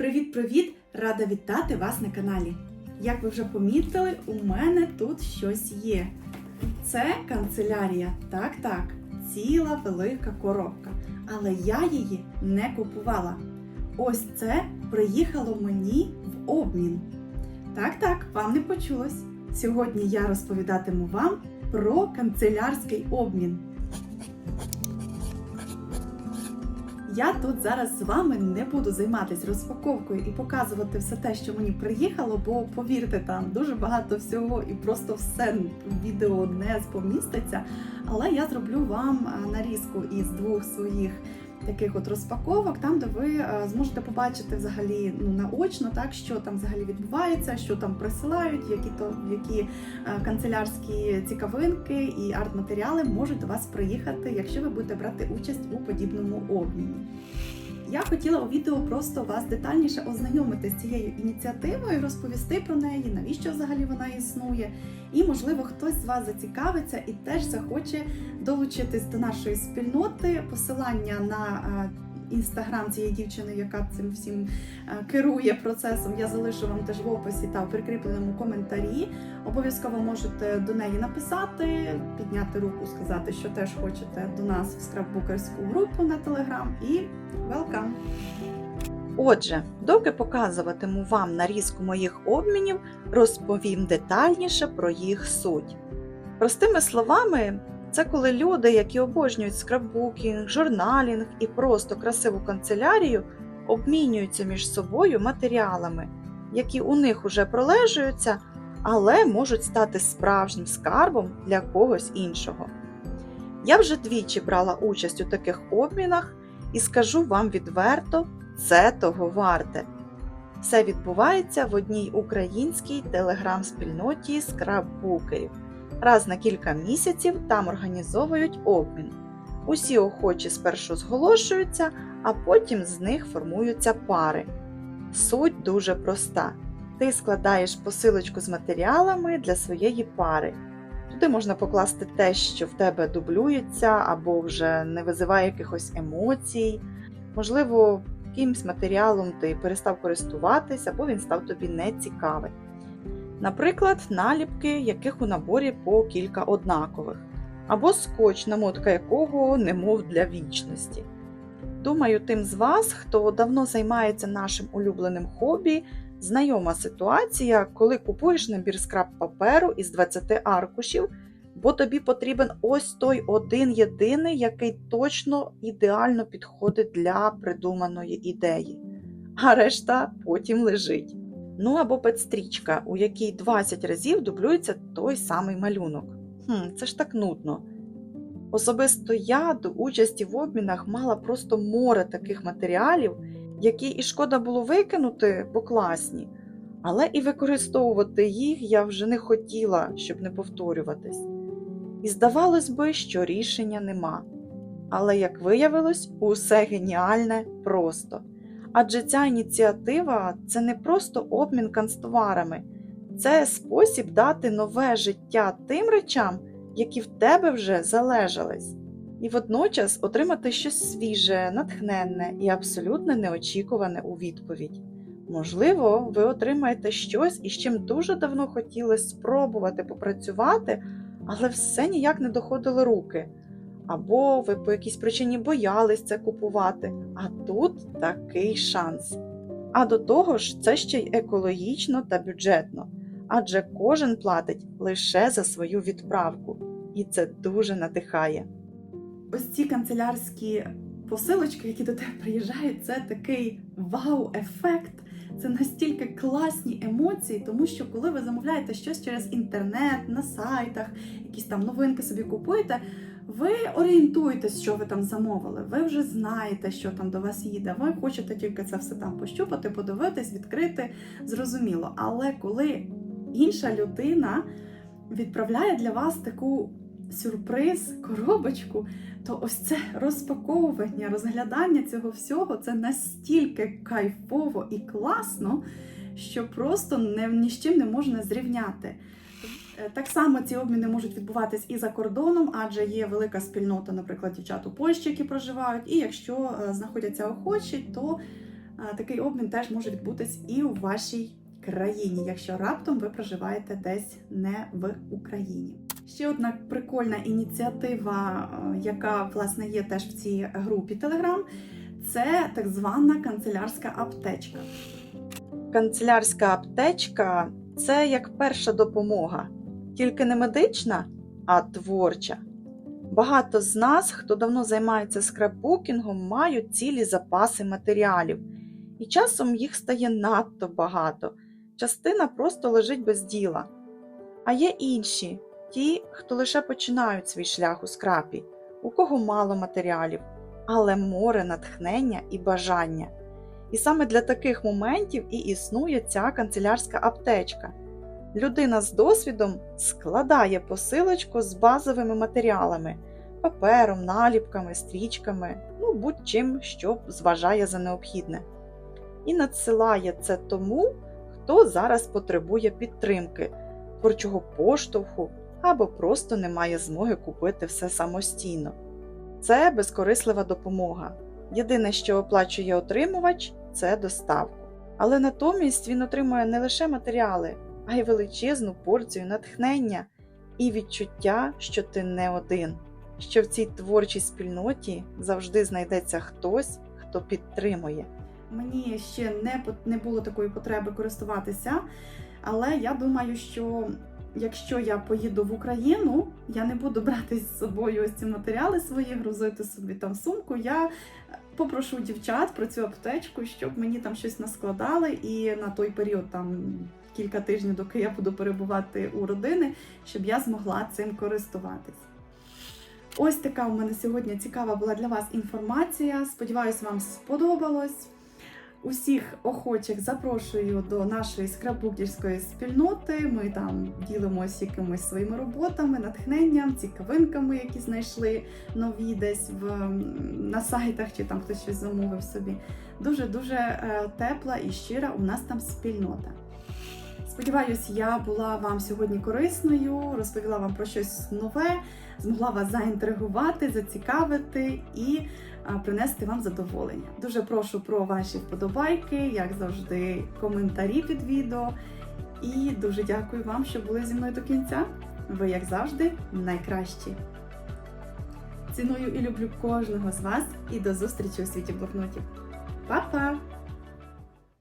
Привіт-привіт! Рада вітати вас на каналі. Як ви вже помітили, у мене тут щось є. Це канцелярія. Так, так, ціла велика коробка. Але я її не купувала. Ось це приїхало мені в обмін. Так, так, вам не почулось. Сьогодні я розповідатиму вам про канцелярський обмін. Я тут зараз з вами не буду займатися розпаковкою і показувати все те, що мені приїхало, бо повірте, там дуже багато всього і просто все відео не споміститься. Але я зроблю вам нарізку із двох своїх таких от розпаковок, там де ви зможете побачити взагалі ну наочно, так що там взагалі відбувається, що там присилають, які то які канцелярські цікавинки і арт-матеріали можуть до вас приїхати, якщо ви будете брати участь у подібному обміні. Я хотіла у відео просто вас детальніше ознайомити з цією ініціативою, розповісти про неї, навіщо взагалі вона існує. І, можливо, хтось з вас зацікавиться і теж захоче долучитись до нашої спільноти. Посилання на інстаграм цієї дівчини, яка цим всім е, керує процесом, я залишу вам теж в описі та в прикріпленому коментарі. Обов'язково можете до неї написати, підняти руку, сказати, що теж хочете до нас в скраббукерську групу на телеграм. І welcome! Отже, доки показуватиму вам нарізку моїх обмінів, розповім детальніше про їх суть. Простими словами, це коли люди, які обожнюють скраббукінг, журналінг і просто красиву канцелярію, обмінюються між собою матеріалами, які у них уже пролежуються, але можуть стати справжнім скарбом для когось іншого. Я вже двічі брала участь у таких обмінах і скажу вам відверто, це того варте. Все відбувається в одній українській телеграм-спільноті скраббукерів. Раз на кілька місяців там організовують обмін. Усі охочі спершу зголошуються, а потім з них формуються пари. Суть дуже проста. Ти складаєш посилочку з матеріалами для своєї пари. Туди можна покласти те, що в тебе дублюється або вже не визиває якихось емоцій. Можливо, якимсь матеріалом ти перестав користуватись, або він став тобі нецікавий. Наприклад, наліпки, яких у наборі по кілька однакових, або скотч, намотка якого немов для вічності. Думаю, тим з вас, хто давно займається нашим улюбленим хобі, знайома ситуація, коли купуєш набір скраб паперу із 20 аркушів, бо тобі потрібен ось той один єдиний, який точно ідеально підходить для придуманої ідеї, а решта потім лежить. Ну або педстрічка, у якій 20 разів дублюється той самий малюнок. Хм, Це ж так нудно. Особисто я до участі в обмінах мала просто море таких матеріалів, які і шкода було викинути, бо класні, але і використовувати їх я вже не хотіла, щоб не повторюватись. І здавалось би, що рішення нема. Але, як виявилось, усе геніальне просто. Адже ця ініціатива це не просто обмін канцтоварами, це спосіб дати нове життя тим речам, які в тебе вже залежались, і водночас отримати щось свіже, натхненне і абсолютно неочікуване у відповідь. Можливо, ви отримаєте щось, із чим дуже давно хотіли спробувати попрацювати, але все ніяк не доходили руки. Або ви по якійсь причині боялись це купувати, а тут такий шанс. А до того ж, це ще й екологічно та бюджетно, адже кожен платить лише за свою відправку, і це дуже надихає. Ось ці канцелярські посилочки, які до тебе приїжджають, це такий вау-ефект. Це настільки класні емоції, тому що коли ви замовляєте щось через інтернет, на сайтах, якісь там новинки собі купуєте, ви орієнтуєтесь, що ви там замовили. Ви вже знаєте, що там до вас їде. Ви хочете тільки це все там пощупати, подивитись, відкрити, зрозуміло. Але коли інша людина відправляє для вас таку сюрприз, коробочку, то ось це розпаковування, розглядання цього всього це настільки кайфово і класно, що просто не, ні з чим не можна зрівняти. Е, Так само ці обміни можуть відбуватись і за кордоном, адже є велика спільнота, наприклад, дівчат у Польщі, які проживають. І якщо е, знаходяться охочі, то такий обмін теж може відбутись і у вашій країні, якщо раптом ви проживаєте десь не в Україні. Ще одна прикольна ініціатива, е, яка власне є теж в цій групі Telegram, це так звана канцелярська аптечка. Канцелярська аптечка це як перша допомога, тільки не медична, а творча. Багато з нас, хто давно займається скрапбукінгом, мають цілі запаси матеріалів, і часом їх стає надто багато. Частина просто лежить без діла. А є інші, ті, хто лише починають свій шлях у скрапі, у кого мало матеріалів, але море натхнення і бажання. І саме для таких моментів і існує ця канцелярська аптечка. Людина з досвідом складає посилочку з базовими матеріалами, папером, наліпками, стрічками, ну будь-чим, що зважає за необхідне. І надсилає це тому, хто зараз потребує підтримки, творчого поштовху або просто не має змоги купити все самостійно. Це безкорислива допомога. Єдине, що оплачує отримувач, це доставку. Але натомість він отримує не лише матеріали, а й величезну порцію натхнення і відчуття, що ти не один, що в цій творчій спільноті завжди знайдеться хтось, хто підтримує. Мені ще не, не було такої потреби користуватися, але я думаю, що якщо я поїду в Україну, я не буду брати з собою ось ці матеріали свої, грузити собі там сумку. Я попрошу дівчат про цю аптечку, щоб мені там щось наскладали, і на той період там. Кілька тижнів, доки я буду перебувати у родини, щоб я змогла цим користуватись. Ось така у мене сьогодні цікава була для вас інформація. Сподіваюсь, вам сподобалось. Усіх охочих запрошую до нашої скраббукерської спільноти. Ми там ділимося якимись своїми роботами, натхненням, цікавинками, які знайшли нові десь в, на сайтах, чи там хтось щось замовив собі. Дуже дуже е, тепла і щира у нас там спільнота. Сподіваюсь, я була вам сьогодні корисною, розповіла вам про щось нове, змогла вас заінтригувати, зацікавити і принести вам задоволення. Дуже прошу про ваші вподобайки, як завжди, коментарі під відео. І дуже дякую вам, що були зі мною до кінця. Ви, як завжди, найкращі. Ціную і люблю кожного з вас і до зустрічі у світі блокнотів. Па-па!